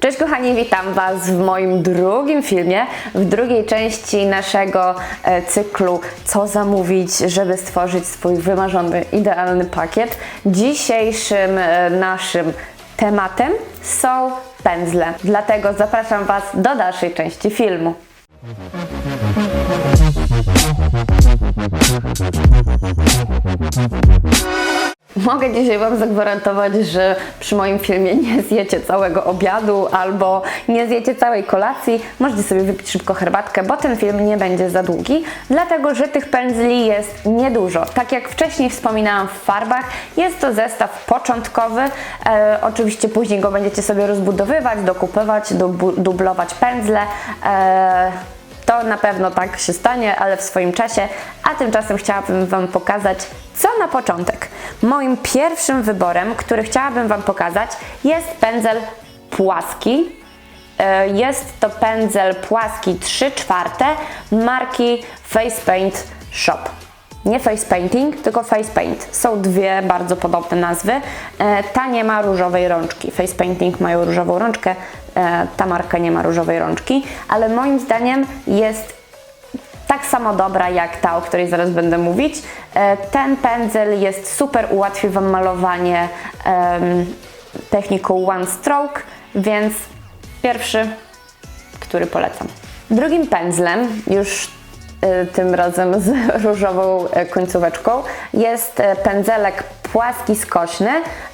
Cześć kochani, witam Was w moim drugim filmie, w drugiej części naszego e, cyklu Co zamówić, żeby stworzyć swój wymarzony, idealny pakiet. Dzisiejszym e, naszym tematem są pędzle, dlatego zapraszam Was do dalszej części filmu. Mogę dzisiaj Wam zagwarantować, że przy moim filmie nie zjecie całego obiadu albo nie zjecie całej kolacji. Możecie sobie wypić szybko herbatkę, bo ten film nie będzie za długi, dlatego że tych pędzli jest niedużo. Tak jak wcześniej wspominałam w farbach, jest to zestaw początkowy. E, oczywiście później go będziecie sobie rozbudowywać, dokupywać, dublować pędzle. E, to na pewno tak się stanie, ale w swoim czasie. A tymczasem chciałabym Wam pokazać, co na początek. Moim pierwszym wyborem, który chciałabym Wam pokazać, jest pędzel płaski. E, Jest to pędzel płaski 3 czwarte marki Face Paint Shop. Nie face painting, tylko face paint. Są dwie bardzo podobne nazwy. E, Ta nie ma różowej rączki. Face painting mają różową rączkę, e, ta marka nie ma różowej rączki, ale moim zdaniem jest tak samo dobra jak ta, o której zaraz będę mówić. E, Ten pędzel jest super, ułatwi Wam malowanie techniką one stroke, więc pierwszy, który polecam. Drugim pędzlem, już e, tym razem z różową e, końcóweczką, jest pędzelek płaski skośny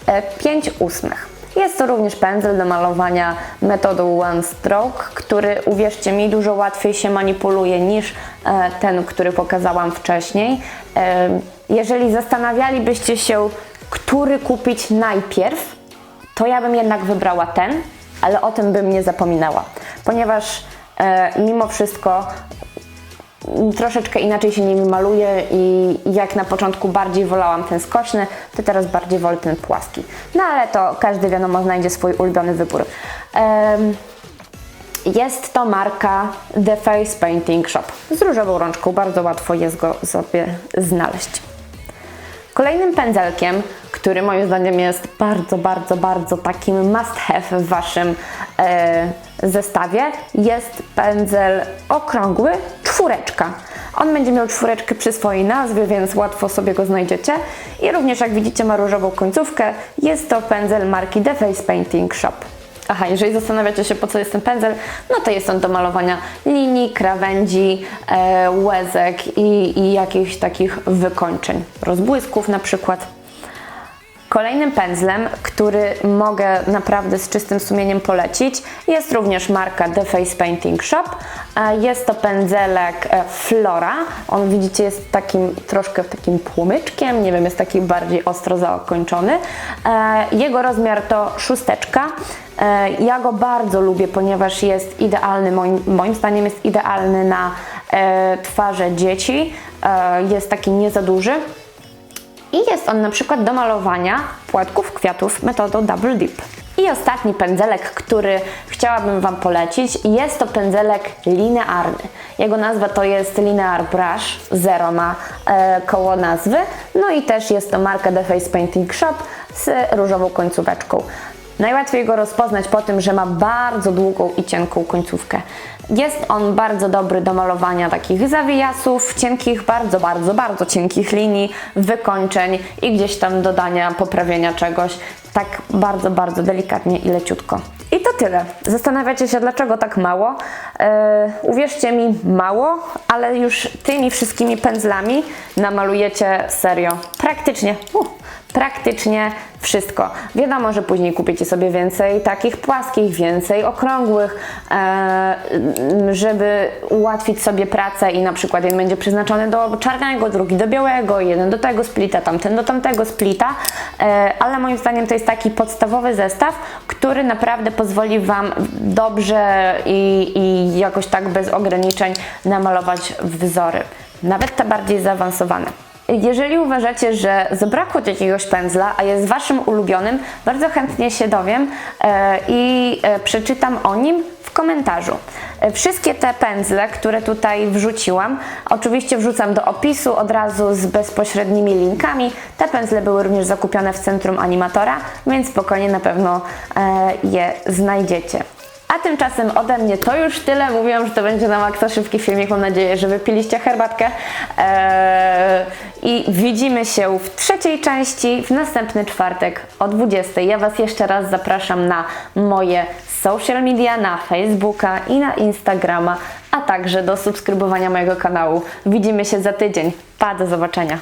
e, 5 ósmych. Jest to również pędzel do malowania metodą One Stroke, który uwierzcie mi dużo łatwiej się manipuluje niż e, ten, który pokazałam wcześniej. E, Jeżeli zastanawialibyście się, który kupić najpierw, to ja bym jednak wybrała ten, ale o tym bym nie zapominała, ponieważ e, mimo wszystko troszeczkę inaczej się nimi maluje i jak na początku bardziej wolałam ten skoczny, to teraz bardziej wolę ten płaski. No ale to każdy wiadomo znajdzie swój ulubiony wybór. Jest to marka The Face Painting Shop z różową rączką, bardzo łatwo jest go sobie znaleźć. Kolejnym pędzelkiem, który moim zdaniem jest bardzo, bardzo, bardzo takim must have w Waszym e, zestawie, jest pędzel okrągły czwóreczka. On będzie miał czwóreczkę przy swojej nazwie, więc łatwo sobie go znajdziecie. I również jak widzicie ma różową końcówkę. Jest to pędzel marki The Face Painting Shop. Aha, jeżeli zastanawiacie się po co jest ten pędzel, no to jest on do malowania linii, krawędzi, e, łezek i, i jakichś takich wykończeń, rozbłysków na przykład. Kolejnym pędzlem, który mogę naprawdę z czystym sumieniem polecić, jest również marka The Face Painting Shop. E, Jest to pędzelek e, Flora. On widzicie jest takim troszkę takim płomyczkiem, nie wiem, jest taki bardziej ostro zakończony. E, Jego rozmiar to szósteczka. Ja go bardzo lubię, ponieważ jest idealny, moim, moim zdaniem jest idealny na twarze dzieci. Jest taki nie za duży. I jest on na przykład do malowania płatków kwiatów metodą Double Dip. I ostatni pędzelek, który chciałabym Wam polecić, jest to pędzelek linearny. Jego nazwa to jest Linear Brush, zero ma e, koło nazwy. No i też jest to marka The Face Painting Shop z różową końcóweczką. Najłatwiej go rozpoznać po tym, że ma bardzo długą i cienką końcówkę. Jest on bardzo dobry do malowania takich zawijasów, cienkich, bardzo, bardzo, bardzo cienkich linii, wykończeń i gdzieś tam dodania, poprawienia czegoś. Tak bardzo, bardzo delikatnie i leciutko. I to tyle. Zastanawiacie się, dlaczego tak mało? E, uwierzcie mi, mało, ale już tymi wszystkimi pędzlami namalujecie serio. Praktycznie. Uh, praktycznie wszystko. Wiadomo, że później kupicie sobie więcej takich płaskich, więcej okrągłych, żeby ułatwić sobie pracę i na przykład jeden będzie przeznaczony do czarnego, drugi do białego, jeden do tego splita, tamten do tamtego splita, e, ale moim zdaniem to jest taki podstawowy zestaw, który naprawdę pozwoli Wam dobrze i, i jakoś tak bez ograniczeń namalować wzory, nawet te bardziej zaawansowane. Jeżeli uważacie, że zabrakło jakiegoś pędzla, a jest Waszym ulubionym, bardzo chętnie się dowiem e, i e, przeczytam o nim w komentarzu. E, Wszystkie te pędzle, które tutaj wrzuciłam, oczywiście wrzucam do opisu od razu z bezpośrednimi linkami. Te pędzle były również zakupione w centrum animatora, więc spokojnie na pewno je znajdziecie. A tymczasem ode mnie to już tyle. Mówiłam, że to będzie na maksa szybki filmik. Mam nadzieję, że wypiliście herbatkę. Eee, I widzimy się w trzeciej części w następny czwartek o 20. Ja Was jeszcze raz zapraszam na moje social media, na Facebooka i na Instagrama, a także do subskrybowania mojego kanału. Widzimy się za tydzień. Pa, do zobaczenia.